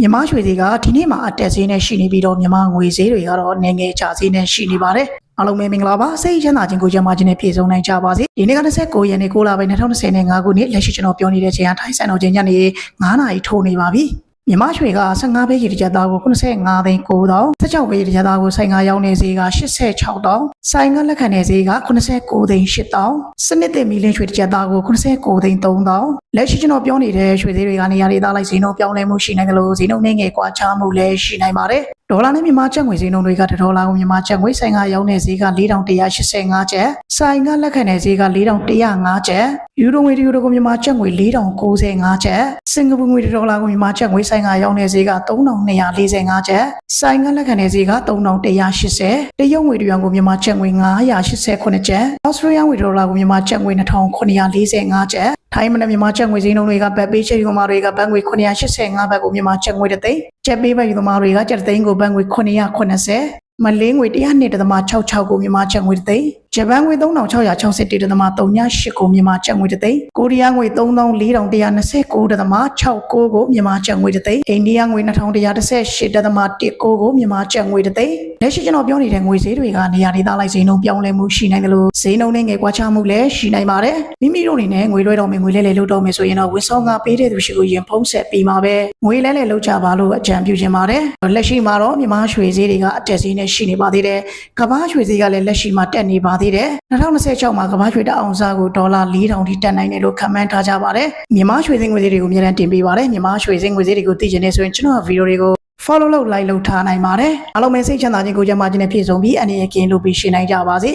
မြန်မာရွှေဈေးကဒီနေ့မှာအတက်ဈေးနဲ့ရှိနေပြီးတော့မြန်မာငွေဈေးတွေကတော့နည်းငယ်ကျဈေးနဲ့ရှိနေပါတယ်အားလုံးပဲမင်္ဂလာပါစိတ်ချမ်းသာခြင်းကိုကြံပါခြင်းနဲ့ပြည့်စုံနိုင်ကြပါစေဒီနေ့က29ရက်နေ့6လပိုင်း2025ခုနှစ်လက်ရှိကျွန်တော်ပြောနေတဲ့ချိန်ကထိုင်းဆိုင်တော်ချင်းညနေ9နာရီထိုးနေပါပြီ မြန်မာရွှေက15ပဲရေတစ်ကြက်သားကို85သိန်း9000 16ပဲရေတစ်ကြက်သားကိုဆိုင်ကရောင်းနေဈေးက86တောင်းဆိုင်ကလက်ခံနေဈေးက89သိန်း8000စနစ်တင်မီလင်းရွှေတစ်ကြက်သားကို89သိန်း3000လက်ရှိကျွန်တော်ပြောနေတဲ့ရွှေဈေးတွေကနေရာဒေသလိုက်ဈေးနှုန်းပြောင်းလဲမှုရှိနိုင်တယ်လို့ဈေးနှုန်းနှင်းငယ်ကွာခြားမှုလည်းရှိနိုင်ပါတယ် ဒေါ်လာနဲ့မြန်မာကျပ်ငွေဈေးနှုန်းတွေကတစ်ဒေါ်လာကိုမြန်မာကျပ်ငွေဆိုင်ကရောင်းနေဈေးက4185ကျပ်ဆိုင်ကလက်ခံနေဈေးက4105ကျပ်ယူရိုငွေတစ်ယူရိုကိုမြန်မာကျပ်ငွေ4095ကျပ်စင်ကာပူငွေတစ်ဒေါ်လာကိုမြန်မာကျပ်ငွေဆိုင်ကရောင်းနေဈေးက3245ကျပ်ဆိုင်ကလက်ခံနေဈေးက3180တရုတ်ငွေတစ်ရွာကိုမြန်မာကျပ်ငွေ989ကျပ်အော်စတြေးလျငွေတစ်ဒေါ်လာကိုမြန်မာကျပ်ငွေ2945ကျပ်ထိုင်းမနဲ့မြန်မာကျပ်ငွေဈေးနှုန်းတွေကဘတ်ပေးချေယူသမားတွေကဘတ်ငွေ985ဘတ်ကိုမြန်မာကျပ်ငွေတစ်သိန်းကျပ်ပေးဘတ်ယူသမားတွေကကျပ်တစ်သိန်းကိုဘတ်ငွေ980မလေးငွေ102.66ကိုမြန်မာကျပ်ငွေတစ်သိန်းဂျပန်ငွေ3661.38ကိုမြန်မာကျပ်ငွေတစ်သိန်းကိုရီးယားငွေ3429.69ကိုမြန်မာကျပ်ငွေတစ်သိန်းအိန္ဒိယငွေ2118.19ကိုမြန်မာကျပ်ငွေတစ်သိန်းလက်ရှိကျွန်တော်ပြောနေတဲ့ငွေဈေးတွေကနေရာဒေသလိုက်ဈေးနှုန်းပြောင်းလဲမှုရှိနိုင်တယ်လို့ဈေးနှုန်းနဲ့ငယ်ကွာခြားမှုလည်းရှိနိုင်ပါတယ်မိမိတို့အနေနဲ့ငွေလွှဲတော်မယ်ငွေလဲလဲလုပ်တော်မယ်ဆိုရင်တော့ဝန်ဆောင်ကပေးတဲ့သူရှိကိုရင်ဖုံးဆက်ပြီးမှာပဲငွေလဲလဲလုပ်ကြပါလို့အကြံပြုချင်ပါတယ်လက်ရှိမှာတော့မြန်မာရွှေဈေးတွေကအတက်ဈေးနဲ့ရှိနေပါသေးတယ်ကမ္ဘာရွှေဈေးကလည်းလက်ရှိမှာတက်နေပါသေးတယ်2026မှာကမ္ဘာရွှေတအောင်စားကိုဒေါ်လာ4000ထိတက်နိုင်တယ်လို့ခန့်မှန်းထားကြပါတယ်မြန်မာရွှေဈေးငွေဈေးတွေကိုအများအားတင်ပေးပါတယ်မြန်မာရွှေဈေးငွေဈေးတွေကိုသိချင်နေဆိုရင်ကျွန်တော်ဗီဒီယိုတွေကို follow လုပ် like လုပ်ထားနိုင်ပါတယ်အားလုံးပဲစိတ်ချမ်းသာခြင်းကိုကြမ်းမာခြင်းနဲ့ပြည့်စုံပြီးအနေရကင်းလို့ပြီးရှင်းနိုင်ကြပါစေ